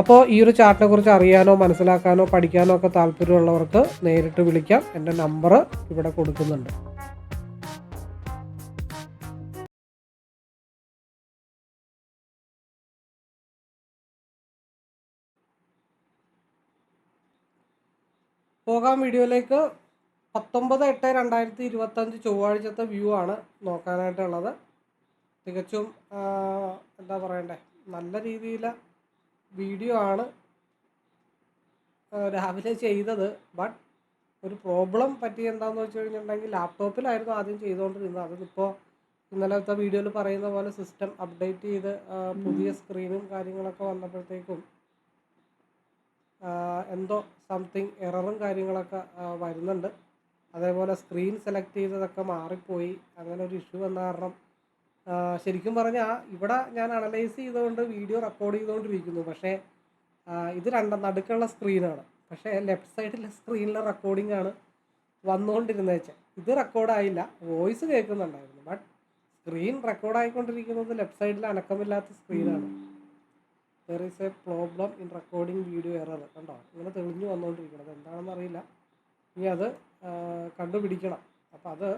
അപ്പോൾ ഈ ഒരു ചാർട്ടിനെ കുറിച്ച് അറിയാനോ മനസ്സിലാക്കാനോ പഠിക്കാനോ ഒക്കെ താല്പര്യമുള്ളവർക്ക് നേരിട്ട് വിളിക്കാം. എന്റെ നമ്പർ ഇവിടെ കൊടുക്കുന്നുണ്ട്. പോകാം വീഡിയോയിലേക്ക്. പത്തൊമ്പത് എട്ട് രണ്ടായിരത്തി ഇരുപത്തഞ്ച് ചൊവ്വാഴ്ചത്തെ വ്യൂ ആണ് നോക്കാനായിട്ടുള്ളത്. തികച്ചും എന്താ പറയണ്ടേ? നല്ല രീതിയിൽ വീഡിയോ ആണ് രാവിലെ ചെയ്തത്. ബട്ട് ഒരു പ്രോബ്ലം പറ്റി എന്താണെന്ന് വെച്ച് കഴിഞ്ഞിട്ടുണ്ടെങ്കിൽ ലാപ്ടോപ്പിലായിരുന്നു ആദ്യം ചെയ്തുകൊണ്ടിരുന്നത് അതിപ്പോൾ ഇന്നലത്തെ വീഡിയോയിൽ പറയുന്ന പോലെ സിസ്റ്റം അപ്ഡേറ്റ് ചെയ്ത് പുതിയ സ്ക്രീനും കാര്യങ്ങളൊക്കെ വന്നപ്പോഴത്തേക്കും എന്തോ സംതിങ് എററും കാര്യങ്ങളൊക്കെ വരുന്നുണ്ട്. അതേപോലെ സ്ക്രീൻ സെലക്ട് ചെയ്തതൊക്കെ മാറിപ്പോയി. അങ്ങനെ ഒരു ഇഷ്യൂ വന്ന കാരണം ശരിക്കും പറഞ്ഞാൽ ഇവിടെ ഞാൻ അനലൈസ് ചെയ്തുകൊണ്ട് വീഡിയോ റെക്കോർഡ് ചെയ്തുകൊണ്ടിരിക്കുന്നു. പക്ഷേ ഇത് രണ്ട നടുക്കുള്ള സ്ക്രീനാണ് പക്ഷേ ലെഫ്റ്റ് സൈഡിലെ സ്ക്രീനിലെ റെക്കോർഡിംഗ് ആണ് വന്നുകൊണ്ടിരുന്നത് വെച്ചാൽ ഇത് റെക്കോർഡായില്ല വോയിസ് കേൾക്കുന്നുണ്ടായിരുന്നു. ബട്ട് സ്ക്രീൻ റെക്കോർഡായിക്കൊണ്ടിരിക്കുന്നത് ലെഫ്റ്റ് സൈഡിൽ അനക്കമില്ലാത്ത സ്ക്രീനാണ് there is a problem in recording video error കണ്ടോ? ഇങ്ങനെ തെളിഞ്ഞു വന്നുകൊണ്ടിരിക്കുന്നത്. എന്താണെന്ന് അറിയില്ല. ഇനി അത് കണ്ടുപിടിക്കണം. അപ്പം അത്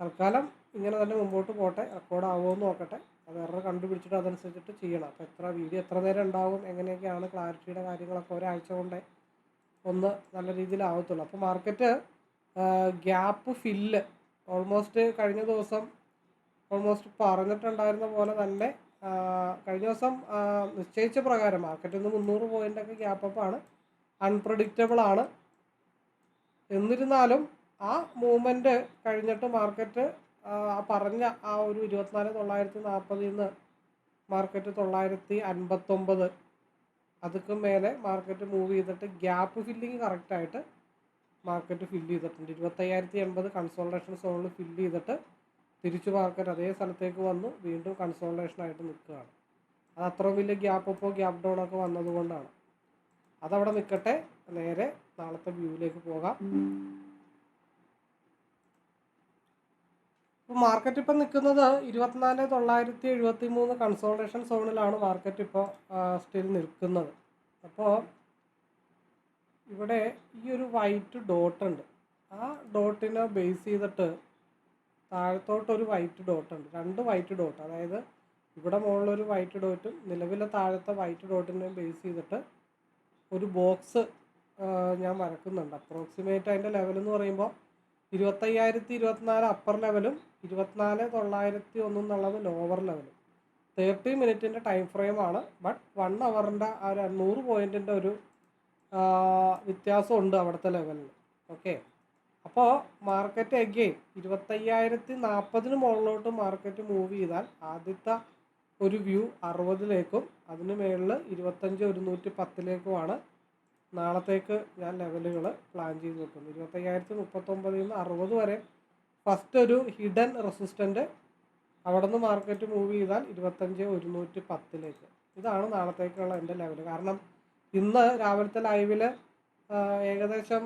തൽക്കാലം ഇങ്ങനെ തന്നെ മുമ്പോട്ട് പോട്ടെ റെക്കോർഡ് ആവുമോ എന്ന് നോക്കട്ടെ. അത് എറർ കണ്ടുപിടിച്ചിട്ട് അതനുസരിച്ചിട്ട് ചെയ്യണം. അപ്പോൾ എത്ര വീഡിയോ എത്ര നേരം ഉണ്ടാവും എങ്ങനെയൊക്കെയാണ് ക്ലാരിറ്റിയുടെ കാര്യങ്ങളൊക്കെ ഒരാഴ്ച കൊണ്ട് ഒന്ന് നല്ല രീതിയിൽ ആവത്തുള്ളൂ. അപ്പോൾ മാർക്കറ്റ് ഗ്യാപ്പ് ഫില്ല് ഓൾമോസ്റ്റ് കഴിഞ്ഞ ദിവസം ഓൾമോസ്റ്റ് പറഞ്ഞിട്ടുണ്ടായിരുന്ന പോലെ തന്നെ കഴിഞ്ഞ ദിവസം നിശ്ചയിച്ച പ്രകാരം മാർക്കറ്റിൽ നിന്ന് മുന്നൂറ് പോയിന്റൊക്കെ ഗ്യാപ്പ് ആണ്. അൺപ്രഡിക്റ്റബിൾ ആണ്. എന്നിരുന്നാലും ആ മൂവ്മെന്റ് കഴിഞ്ഞിട്ട് മാർക്കറ്റ് ആ പറഞ്ഞ ആ ഒരു ഇരുപത്തിനാല് തൊള്ളായിരത്തി നാൽപ്പതിൽ നിന്ന് മാർക്കറ്റ് തൊള്ളായിരത്തി അൻപത്തൊമ്പത്. അതുക്കും മേലെ മാർക്കറ്റ് മൂവ് ചെയ്തിട്ട് ഗ്യാപ്പ് ഫില്ലിങ് കറക്റ്റായിട്ട് മാർക്കറ്റ് ഫില്ല് ചെയ്തിട്ടുണ്ട്. ഇരുപത്തയ്യായിരത്തി എൺപത് കൺസോൾട്ടേഷൻ സോണിൽ ഫില്ല് ചെയ്തിട്ട് തിരിച്ചു മാർക്കറ്റ് അതേ സ്ഥലത്തേക്ക് വന്നു. വീണ്ടും കൺസോൾട്ടേഷനായിട്ട് നിൽക്കുകയാണ്. അത് അത്രയും വലിയ ഗ്യാപ്പ് ഇപ്പോൾ ഗ്യാപ്പ് ഡൗൺ ഒക്കെ വന്നതുകൊണ്ടാണ് അതവിടെ നിൽക്കട്ടെ നേരെ നാളത്തെ വ്യൂവിലേക്ക് പോകാം. ഇപ്പോൾ മാർക്കറ്റ് ഇപ്പോൾ നിൽക്കുന്നത് ഇരുപത്തിനാല് തൊള്ളായിരത്തി എഴുപത്തി മൂന്ന് കൺസോൾട്ടേഷൻ സോണിലാണ് മാർക്കറ്റ് ഇപ്പോൾ സ്റ്റിൽ നിൽക്കുന്നത്. അപ്പോൾ ഇവിടെ ഈ ഒരു വൈറ്റ് ഡോട്ട് ഉണ്ട്. ആ ഡോട്ടിനെ ബേസ് ചെയ്തിട്ട് താഴത്തോട്ടൊരു വൈറ്റ് ഡോട്ട് ഉണ്ട്. രണ്ട് വൈറ്റ് ഡോട്ട് അതായത് ഇവിടെ മുകളിലൊരു വൈറ്റ് ഡോട്ടും നിലവിലെ താഴത്തെ വൈറ്റ് ഡോട്ടിനെയും ബേസ് ചെയ്തിട്ട് ഒരു ബോക്സ് ഞാൻ വരക്കുന്നുണ്ട്. അപ്രോക്സിമേറ്റ് അതിന്റെ ലെവൽ എന്ന് പറയുമ്പോൾ ഇരുപത്തയ്യായിരത്തി ഇരുപത്തിനാല് അപ്പർ ലെവലും ഇരുപത്തിനാല് തൊള്ളായിരത്തി ഒന്ന് എന്നുള്ളത് ലോവർ ലെവലും തേർട്ടി മിനിറ്റിന്റെ ടൈം ഫ്രെയിമാണ് ബട്ട് വൺ അവറിന്റെ ആ ഒരു നൂറ് പോയിന്റിന്റെ ഒരു വ്യത്യാസമുണ്ട് അവിടുത്തെ ലെവലിൽ ഓക്കെ അപ്പോൾ മാർക്കറ്റ് എഗെയിൻ ഇരുപത്തയ്യായിരത്തി നാൽപ്പതിന് മുകളിലോട്ട് മാർക്കറ്റ് മൂവ് ചെയ്താൽ ആദ്യത്തെ ഒരു വ്യൂ അറുപതിലേക്കും അതിന് മേളിൽ ഇരുപത്തഞ്ച് ഒരുന്നൂറ്റി പത്തിലേക്കുമാണ് നാളത്തേക്ക് ഞാൻ ലെവലുകൾ പ്ലാൻ ചെയ്ത് വെക്കുന്നു. ഇരുപത്തയ്യായിരത്തി മുപ്പത്തൊമ്പതിൽ നിന്ന് അറുപത് വരെ ഫസ്റ്റ് ഒരു ഹിഡൻ റെസിസ്റ്റന്റ് അവിടെ നിന്ന് മാർക്കറ്റ് മൂവ് ചെയ്താൽ ഇരുപത്തഞ്ച് ഒരുന്നൂറ്റി പത്തിലേക്ക് ഇതാണ് നാളത്തേക്കുള്ള എന്റെ ലെവൽ കാരണം ഇന്ന് രാവിലത്തെ ലൈവിൽ ഏകദേശം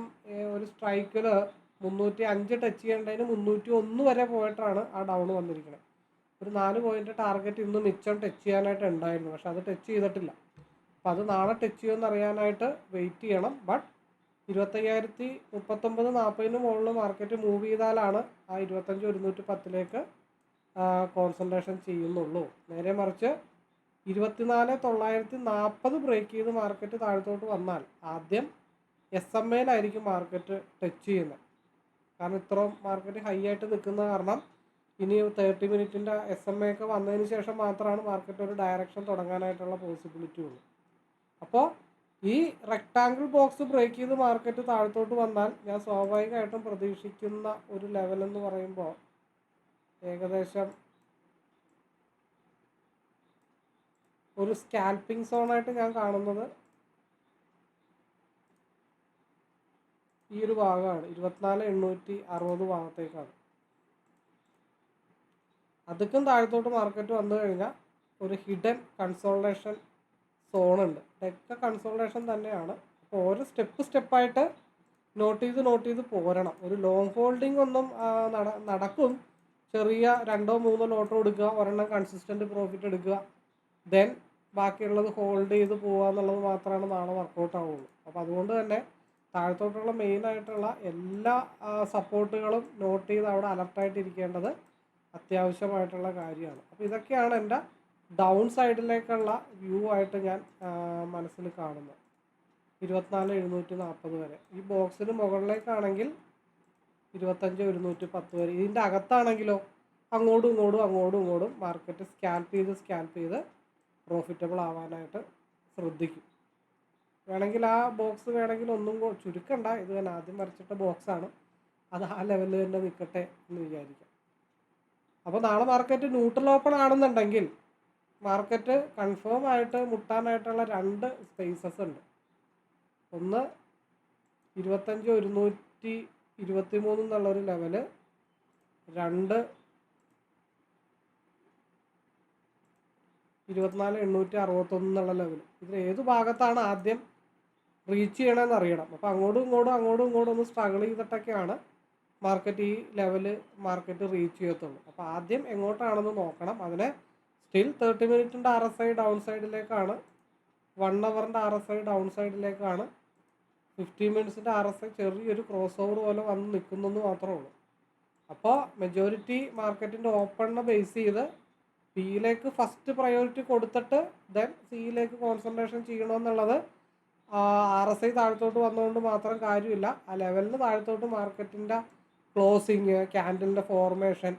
ഒരു സ്ട്രൈക്കിൽ മുന്നൂറ്റി അഞ്ച് ടച്ച് ചെയ്യേണ്ടതിന് മുന്നൂറ്റി ഒന്ന് വരെ പോയിട്ടാണ് ആ ഡൗൺ വന്നിരിക്കുന്നത് ഒരു നാല് പോയിന്റ് ടാർഗറ്റ് ഇന്ന് മിച്ചം ടച്ച് ചെയ്യാനായിട്ട് ഉണ്ടായിരുന്നു. പക്ഷെ അത് ടച്ച് ചെയ്തിട്ടില്ല. അപ്പം അത് നാളെ ടച്ച് ചെയ്യുമെന്ന് അറിയാനായിട്ട് വെയിറ്റ് ചെയ്യണം. ബട്ട് ഇരുപത്തയ്യായിരത്തി മുപ്പത്തൊമ്പത് നാൽപ്പതിന് മുകളിൽ മാർക്കറ്റ് മൂവ് ചെയ്താലാണ് ആ ഇരുപത്തഞ്ച് ഒരുന്നൂറ്റി പത്തിലേക്ക് കോൺസെൻട്രേഷൻ ചെയ്യുന്നുള്ളൂ. നേരെ മറിച്ച് ഇരുപത്തിനാല് തൊള്ളായിരത്തി നാൽപ്പത് ബ്രേക്ക് ചെയ്ത് മാർക്കറ്റ് താഴത്തോട്ട് വന്നാൽ ആദ്യം എസ് എം എയിലായിരിക്കും മാർക്കറ്റ് ടച്ച് ചെയ്യുന്നത്. കാരണം ഇത്രയും മാർക്കറ്റ് ഹൈ ആയിട്ട് നിൽക്കുന്ന കാരണം ഇനി തേർട്ടി മിനിറ്റിന്റെ എസ് എം എ ഒക്കെ വന്നതിന് ശേഷം മാത്രമാണ് മാർക്കറ്റ് ഒരു ഡയറക്ഷൻ തുടങ്ങാനായിട്ടുള്ള പോസിബിലിറ്റി ഉള്ളൂ. അപ്പോൾ ഈ റെക്ടാങ്കിൾ ബോക്സ് ബ്രേക്ക് ചെയ്ത് മാർക്കറ്റ് താഴത്തോട്ട് വന്നാൽ ഞാൻ സ്വാഭാവികമായിട്ടും പ്രതീക്ഷിക്കുന്ന ഒരു ലെവൽ എന്ന് പറയുമ്പോൾ ഏകദേശം ഒരു സ്കാൽപ്പിംഗ് സോണായിട്ട് ഞാൻ കാണുന്നത് ഈ ഒരു ഭാഗമാണ്. ഇരുപത്തിനാല് എണ്ണൂറ്റി അറുപത് ഭാഗത്തേക്കാണ്. അതുക്കും താഴത്തോട്ട് മാർക്കറ്റ് വന്നു കഴിഞ്ഞാൽ ഒരു ഹിഡൻ കൺസോൾട്ടേഷൻ സോണുണ്ട് ഇതൊക്കെ കൺസോൾട്ടേഷൻ തന്നെയാണ്. അപ്പോൾ ഓരോ സ്റ്റെപ്പ് സ്റ്റെപ്പായിട്ട് നോട്ട് ചെയ്ത് നോട്ട് ചെയ്ത് പോരണം. ഒരു ലോങ് ഹോൾഡിംഗ് ഒന്നും നട- നടക്കും. ചെറിയ രണ്ടോ മൂന്നോ ലോട്ടോ എടുക്കുക ഒരെണ്ണം കൺസിസ്റ്റന്റ് പ്രോഫിറ്റ് എടുക്കുക. ദെൻ ബാക്കിയുള്ളത് ഹോൾഡ് ചെയ്ത് പോവുക എന്നുള്ളത് മാത്രമാണ് നാളെ വർക്കൗട്ട് ആവുള്ളൂ. അപ്പോൾ അതുകൊണ്ട് തന്നെ താഴത്തോട്ടുള്ള മെയിൻ ആയിട്ടുള്ള എല്ലാ സപ്പോർട്ടുകളും നോട്ട് ചെയ്ത് അവിടെ അലർട്ടായിട്ടിരിക്കേണ്ടത് അത്യാവശ്യമായിട്ടുള്ള കാര്യമാണ്. അപ്പോൾ ഇതൊക്കെയാണ് എന്റെ ഡൗൺ സൈഡിലേക്കുള്ള വ്യൂ ആയിട്ട് ഞാൻ മനസ്സിൽ കാണുന്നു. ഇരുപത്തിനാല് എഴുന്നൂറ്റി നാൽപ്പത് വരെ. ഈ ബോക്സിന് മുകളിലേക്കാണെങ്കിൽ ഇരുപത്തഞ്ച് ഒരുന്നൂറ്റി പത്ത് വരെ. ഇതിന്റെ അകത്താണെങ്കിലോ അങ്ങോട്ടും ഇങ്ങോട്ടും അങ്ങോട്ടും ഇങ്ങോട്ടും മാർക്കറ്റ് സ്കാൽപ്പ് ചെയ്ത് സ്കാൽപ്പ് ചെയ്ത് പ്രോഫിറ്റബിൾ ആവാനായിട്ട് ശ്രദ്ധിക്കും. വേണമെങ്കിൽ ആ ബോക്സ് വേണമെങ്കിൽ ഒന്നും ചുരുക്കണ്ട. ഇത് ഞാൻ ആദ്യം വരച്ചിട്ട ബോക്സാണ് അത് ആ ലെവലിൽ തന്നെ നിൽക്കട്ടെ എന്ന് വിചാരിക്കാം. അപ്പോൾ നാളെ മാർക്കറ്റ് ന്യൂട്രൽ ഓപ്പൺ ആണെന്നുണ്ടെങ്കിൽ മാർക്കറ്റ് കൺഫേം ആയിട്ട് മുട്ടാനായിട്ടുള്ള രണ്ട് സ്പേസസ് ഉണ്ട്. ഒന്ന് ഇരുപത്തഞ്ച് ഒരുന്നൂറ്റി ഇരുപത്തി മൂന്ന് എന്നുള്ളൊരു ലെവൽ രണ്ട് ഇരുപത്തിനാല് എണ്ണൂറ്റി അറുപത്തൊന്ന് എന്നുള്ള ലെവൽ ഇതിൽ ഏത് ഭാഗത്താണ് ആദ്യം റീച്ച് ചെയ്യണമെന്ന് അറിയണം. അപ്പോൾ അങ്ങോട്ടും ഇങ്ങോട്ടും അങ്ങോട്ടും ഇങ്ങോട്ടും ഒന്ന് സ്ട്രഗിൾ ചെയ്തിട്ടൊക്കെയാണ് മാർക്കറ്റ് ഈ ലെവൽ മാർക്കറ്റ് റീച്ച് ചെയ്യത്തുള്ളൂ. അപ്പോൾ ആദ്യം എങ്ങോട്ടാണെന്ന് നോക്കണം. അതിനെ സ്റ്റിൽ തേർട്ടി മിനിറ്റിന്റെ ആർ എസ് ഐ ഡൗൺ സൈഡിലേക്കാണ് വൺ അവറിന്റെ ആർ എസ് ഐ ഡൗൺ സൈഡിലേക്കാണ് ഫിഫ്റ്റീൻ മിനിറ്റ്സിന്റെ ആർ എസ് ഐ ചെറിയൊരു ക്രോസ് ഓവർ പോലെ വന്ന് നിൽക്കുന്നെന്ന് മാത്രമേ ഉള്ളൂ. അപ്പോൾ മെജോറിറ്റി മാർക്കറ്റിന്റെ ഓപ്പണിനെ ബേസ് ചെയ്ത് പിയിലേക്ക് ഫസ്റ്റ് പ്രയോറിറ്റി കൊടുത്തിട്ട് ദെൻ സിയിലേക്ക് കോൺസെൻട്രേഷൻ ചെയ്യണമെന്നുള്ളത് ആർ എസ് ഐ താഴത്തോട്ട് വന്നുകൊണ്ട് മാത്രം കാര്യമില്ല. ആ ലെവലിന് താഴത്തോട്ട് മാർക്കറ്റിന്റെ ക്ലോസിങ് ക്യാൻഡലിന്റെ ഫോർമേഷൻ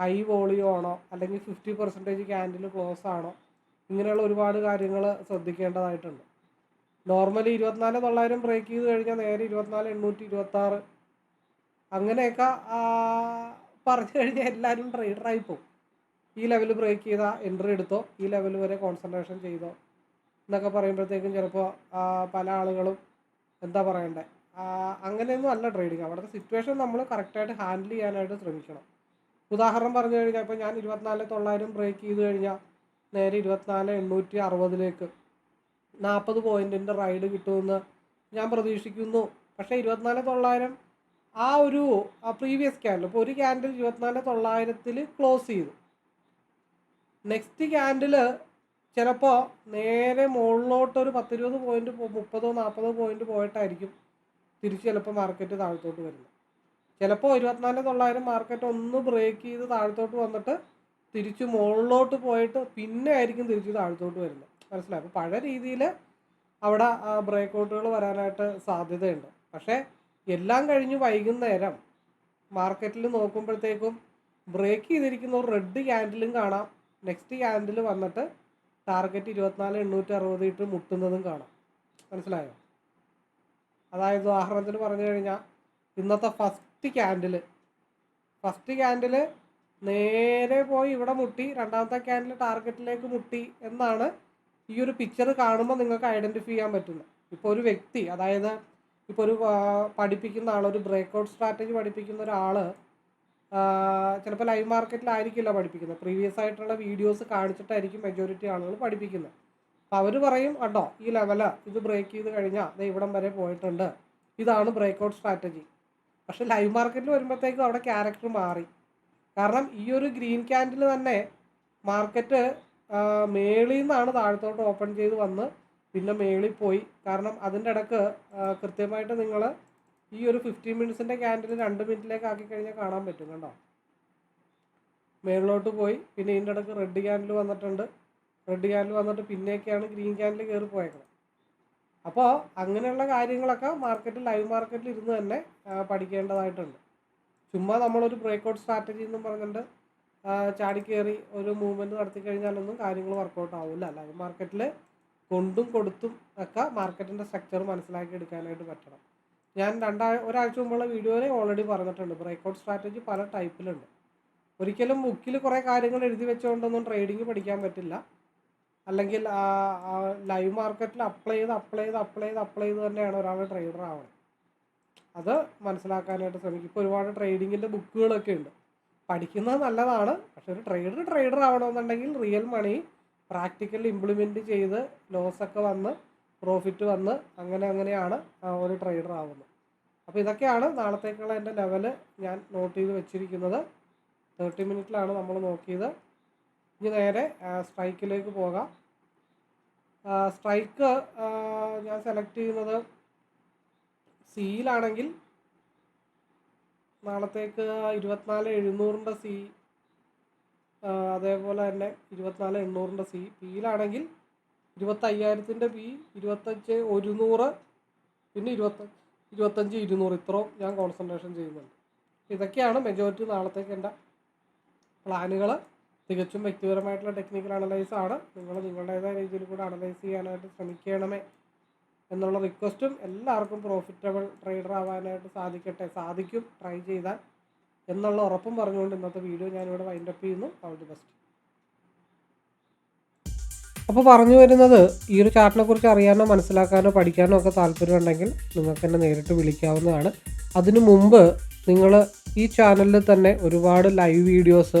ഹൈ വോളിയോ ആണോ? അല്ലെങ്കിൽ ഫിഫ്റ്റി പെർസെന്റേജ് ക്യാൻഡിൽ ക്ലോസ് ആണോ? ഇങ്ങനെയുള്ള ഒരുപാട് കാര്യങ്ങൾ ശ്രദ്ധിക്കേണ്ടതായിട്ടുണ്ട്. നോർമലി ഇരുപത്തിനാല് തൊള്ളായിരം ബ്രേക്ക് ചെയ്ത് കഴിഞ്ഞാൽ നേരെ ഇരുപത്തിനാല് എണ്ണൂറ്റി ഇരുപത്താറ് അങ്ങനെയൊക്കെ പറഞ്ഞു കഴിഞ്ഞാൽ എല്ലാവരും ട്രേഡറായി പോകും. ഈ ലെവൽ ബ്രേക്ക് ചെയ്താൽ എൻട്രി എടുത്തോ ഈ ലെവൽ വരെ കോൺസെൻട്രേഷൻ ചെയ്തോ എന്നൊക്കെ പറയുമ്പോഴത്തേക്കും ചിലപ്പോൾ പല ആളുകളും എന്താ പറയണ്ടേ? അങ്ങനെയൊന്നും അല്ല ട്രേഡിങ് അവിടുത്തെ സിറ്റുവേഷൻ നമ്മൾ കറക്റ്റായിട്ട് ഹാൻഡിൽ ചെയ്യാനായിട്ട് ശ്രമിക്കണം. ഉദാഹരണം പറഞ്ഞു കഴിഞ്ഞാൽ ഇപ്പോൾ ഞാൻ ഇരുപത്തിനാല് തൊള്ളായിരം ബ്രേക്ക് ചെയ്ത് കഴിഞ്ഞാൽ നേരെ ഇരുപത്തിനാല് എണ്ണൂറ്റി അറുപതിലേക്ക് നാൽപ്പത് പോയിന്റിന്റെ റൈഡ് കിട്ടുമെന്ന് ഞാൻ പ്രതീക്ഷിക്കുന്നു. പക്ഷേ ഇരുപത്തിനാല് തൊള്ളായിരം ആ ഒരു പ്രീവിയസ് ക്യാൻഡിൽ ഇപ്പോൾ ഒരു ക്യാൻഡിൽ ഇരുപത്തിനാല് തൊള്ളായിരത്തിൽ ക്ലോസ് ചെയ്തു. നെക്സ്റ്റ് ക്യാൻഡിൽ ചിലപ്പോൾ നേരെ മുകളിലോട്ട് ഒരു പത്തിരുപത് പോയിന്റ് മുപ്പതോ നാൽപ്പതോ പോയിന്റ് പോയിട്ടായിരിക്കും തിരിച്ച് ചിലപ്പോൾ മാർക്കറ്റ് താഴത്തോട്ട് വരുന്നത്. ചിലപ്പോൾ ഇരുപത്തിനാല് തൊള്ളായിരം മാർക്കറ്റ് ഒന്ന് ബ്രേക്ക് ചെയ്ത് താഴത്തോട്ട് വന്നിട്ട് തിരിച്ചു മുകളിലോട്ട് പോയിട്ട് പിന്നെ ആയിരിക്കും തിരിച്ചു താഴത്തോട്ട് വരുന്നത്. മനസ്സിലായി? അപ്പോൾ പഴയ രീതിയിൽ അവിടെ ബ്രേക്ക് ഔട്ടുകൾ വരാനായിട്ട് സാധ്യതയുണ്ട്. പക്ഷേ എല്ലാം കഴിഞ്ഞ് വൈകുന്നേരം മാർക്കറ്റിൽ നോക്കുമ്പോഴത്തേക്കും ബ്രേക്ക് ചെയ്തിരിക്കുന്ന ഒരു റെഡ് ക്യാൻഡിലും കാണാം. നെക്സ്റ്റ് ക്യാൻഡിൽ വന്നിട്ട് ടാർഗറ്റ് ഇരുപത്തിനാല് എണ്ണൂറ്റി അറുപത് ഇട്ട് മുട്ടുന്നതും കാണാം. മനസ്സിലായോ? അതായത് ഉദാഹരണത്തിന് പറഞ്ഞു കഴിഞ്ഞാൽ ഇന്നത്തെ ഫസ്റ്റ് ക്യാൻഡിൽ ഫസ്റ്റ് ക്യാൻഡിൽ നേരെ പോയി ഇവിടെ മുട്ടി രണ്ടാമത്തെ ക്യാൻഡിൽ ടാർഗറ്റിലേക്ക് മുട്ടി എന്നാണ് ഈ ഒരു പിക്ചർ കാണുമ്പോൾ നിങ്ങൾക്ക് ഐഡന്റിഫൈ ചെയ്യാൻ പറ്റുന്നത്. ഇപ്പോൾ ഒരു വ്യക്തി അതായത് ഇപ്പോൾ ഒരു പഠിപ്പിക്കുന്ന ആൾ ഒരു ബ്രേക്ക്ഔട്ട് സ്ട്രാറ്റജി പഠിപ്പിക്കുന്ന ഒരാൾ ചിലപ്പോൾ ലൈവ് മാർക്കറ്റിലായിരിക്കില്ല പഠിപ്പിക്കുന്നത്. പ്രീവിയസ് ആയിട്ടുള്ള വീഡിയോസ് കാണിച്ചിട്ടായിരിക്കും മെജോറിറ്റി ആളുകൾ പഠിപ്പിക്കുന്നത്. അപ്പോൾ അവർ പറയും അട്ടോ ഈ ലെവൽ ഇത് ബ്രേക്ക് ചെയ്ത് കഴിഞ്ഞാൽ അത് ഇവിടം വരെ പോയിട്ടുണ്ട്. ഇതാണ് ബ്രേക്ക്ഔട്ട് സ്ട്രാറ്റജി. പക്ഷെ ലൈവ് മാർക്കറ്റിൽ വരുമ്പോഴത്തേക്കും അവിടെ ക്യാരക്ടർ മാറി. കാരണം ഈ ഒരു ഗ്രീൻ ക്യാൻഡിൽ തന്നെ മാർക്കറ്റ് മേളിൽ നിന്നാണ് താഴത്തോട്ട് ഓപ്പൺ ചെയ്ത് വന്ന് പിന്നെ മേളിൽ പോയി. കാരണം അതിന്റെ ഇടയ്ക്ക് കൃത്യമായിട്ട് നിങ്ങൾ ഈ ഒരു ഫിഫ്റ്റീൻ മിനിറ്റ്സിന്റെ ക്യാൻഡിൽ രണ്ട് മിനിറ്റിലേക്ക് ആക്കി കഴിഞ്ഞാൽ കാണാൻ പറ്റും കണ്ടോ? മേളിലോട്ട് പോയി. പിന്നെ ഇതിന്റെ ഇടയ്ക്ക് റെഡ് ക്യാൻഡിൽ വന്നിട്ടുണ്ട്. റെഡ് ക്യാൻഡിൽ വന്നിട്ട് പിന്നെയൊക്കെയാണ് ഗ്രീൻ ക്യാൻഡിൽ കയറി പോയേക്കുന്നത് അപ്പോൾ അങ്ങനെയുള്ള കാര്യങ്ങളൊക്കെ മാർക്കറ്റിൽ ലൈവ് മാർക്കറ്റിൽ ഇരുന്ന് തന്നെ പഠിക്കേണ്ടതായിട്ടുണ്ട്. ചുമ്മാ നമ്മളൊരു ബ്രേക്കൗട്ട് സ്ട്രാറ്റജി എന്നും പറഞ്ഞിട്ട് ചാടി കയറി ഒരു മൂവ്മെന്റ് നടത്തി കഴിഞ്ഞാലൊന്നും കാര്യങ്ങൾ വർക്കൗട്ട് ആവില്ല ലൈവ് മാർക്കറ്റിൽ കൊണ്ടും കൊടുത്തും ഒക്കെ മാർക്കറ്റിന്റെ സ്ട്രക്ചർ മനസ്സിലാക്കി എടുക്കാനായിട്ട് പറ്റണം. ഞാൻ രണ്ടാ ഒരാഴ്ച മുമ്പുള്ള വീഡിയോയിൽ ഓൾറെഡി പറഞ്ഞിട്ടുണ്ട് ബ്രേക്കൗട്ട് സ്ട്രാറ്റജി പല ടൈപ്പിലുണ്ട് ഒരിക്കലും ബുക്കിൽ കുറേ കാര്യങ്ങൾ എഴുതി വെച്ചുകൊണ്ടൊന്നും ട്രേഡിങ് പഠിക്കാൻ പറ്റില്ല. അല്ലെങ്കിൽ ലൈവ് മാർക്കറ്റിൽ അപ്ലൈ ചെയ്ത് അപ്ലൈ ചെയ്ത് അപ്ലൈ ചെയ്ത് അപ്ലൈ ചെയ്ത് തന്നെയാണ് ഒരാൾ ട്രേഡർ ആവുന്നത് അത് മനസ്സിലാക്കാനായിട്ട് ശ്രമിക്കും. ഇപ്പോൾ ഒരുപാട് ട്രേഡിങ്ങിന്റെ ബുക്കുകളൊക്കെ ഉണ്ട്. പഠിക്കുന്നത് നല്ലതാണ്. പക്ഷെ ഒരു ട്രേഡർ ട്രേഡർ ആവണമെന്നുണ്ടെങ്കിൽ റിയൽ മണി പ്രാക്ടിക്കലി ഇംപ്ലിമെന്റ് ചെയ്ത് ലോസൊക്കെ വന്ന് പ്രോഫിറ്റ് വന്ന് അങ്ങനെ അങ്ങനെയാണ് ഒരു ട്രേഡർ ആവുന്നത്. അപ്പോൾ ഇതൊക്കെയാണ് നാളത്തേക്കുള്ള എന്റെ ലെവൽ ഞാൻ നോട്ട് ചെയ്ത് വെച്ചിരിക്കുന്നത്. തേർട്ടി മിനിറ്റിലാണ് നമ്മൾ നോക്കിയത്. ഇനി നേരെ സ്ട്രൈക്കിലേക്ക് പോകാം. സ്ട്രൈക്ക് ഞാൻ സെലക്ട് ചെയ്യുന്നത് സിയിലാണെങ്കിൽ നാളത്തേക്ക് ഇരുപത്തിനാല് എഴുന്നൂറിന്റെ സി അതേപോലെ തന്നെ ഇരുപത്തിനാല് എണ്ണൂറിന്റെ സി. പിയിലാണെങ്കിൽ ഇരുപത്തയ്യായിരത്തിന്റെ പി ഇരുപത്തഞ്ച് ഒരുന്നൂറ് പിന്നെ ഇരുപത്ത ഇരുപത്തഞ്ച് ഇരുന്നൂറ്. ഇത്രയും ഞാൻ കോൺസെൻട്രേഷൻ ചെയ്യുന്നുണ്ട്. ഇതൊക്കെയാണ് മെജോറിറ്റി നാളത്തേക്ക് എന്റെ പ്ലാനുകൾ തികച്ചും വ്യക്തിപരമായിട്ടുള്ള ടെക്നിക്കൽ അനലൈസ് ആണ്. നിങ്ങൾ നിങ്ങളുടേതായ രീതിയിൽ കൂടെ അനലൈസ് ചെയ്യാനായിട്ട് ശ്രമിക്കണമേ എന്നുള്ള റിക്വസ്റ്റും എല്ലാവർക്കും പ്രോഫിറ്റബിൾ ട്രേഡർ ആവാനായിട്ട് സാധിക്കട്ടെ സാധിക്കും ട്രൈ ചെയ്താൽ എന്നുള്ള ഉറപ്പും പറഞ്ഞുകൊണ്ട് ഇന്നത്തെ വീഡിയോ ഞാനിവിടെ വൈൻഡപ്പ് ചെയ്യുന്നു. ഓൾ ദി ബെസ്റ്റ് അപ്പോൾ പറഞ്ഞു വരുന്നത് ഈ ഒരു ചാർട്ടിനെ കുറിച്ച് അറിയാനോ മനസ്സിലാക്കാനോ പഠിക്കാനോ ഒക്കെ താല്പര്യമുണ്ടെങ്കിൽ നിങ്ങൾക്ക് എന്നെ നേരിട്ട് വിളിക്കാവുന്നതാണ്. അതിനു മുമ്പ് നിങ്ങൾ ഈ ചാനലിൽ തന്നെ ഒരുപാട് ലൈവ് വീഡിയോസ്